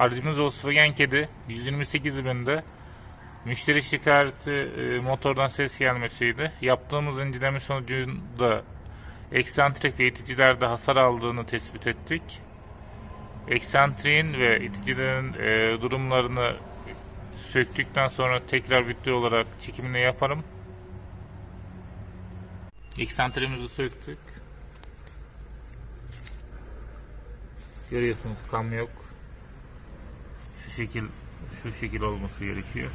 Aracımız Volkswagen Kedi 128 binde. Müşteri şikayeti e, motordan ses gelmesiydi. Yaptığımız inceleme sonucunda eksantrik ve iticilerde hasar aldığını tespit ettik. Eksantriğin ve iticilerin e, durumlarını söktükten sonra tekrar video olarak çekimini yaparım. Eksantrimizi söktük. Görüyorsunuz kam yok. Şekil şu şekil olması gerekiyor.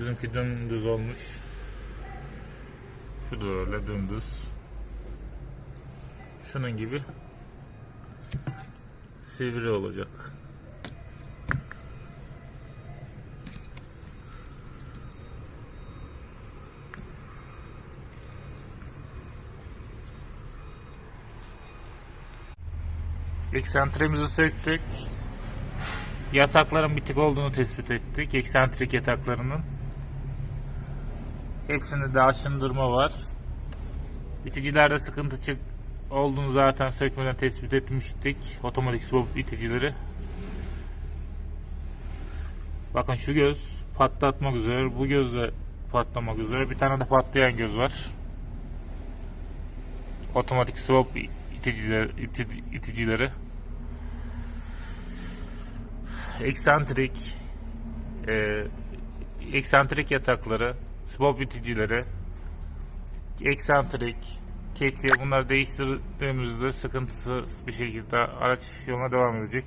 Bizimki dümdüz olmuş. Şu da öyle dümdüz. Şunun gibi sivri olacak. Eksentrimizi söktük. Yatakların bitik olduğunu tespit ettik. Eksentrik yataklarının. Hepsinde de aşındırma var. İticilerde sıkıntı çık olduğunu zaten sökmeden tespit etmiştik. Otomatik swap iticileri. Bakın şu göz patlatmak üzere. Bu göz de patlamak üzere. Bir tane de patlayan göz var. Otomatik swap iticileri, iti- iticileri. Eksantrik e, eksantrik yatakları, swap iticileri, eksantrik, keçi bunları değiştirdiğimizde sıkıntısız bir şekilde araç yoluna devam edecek.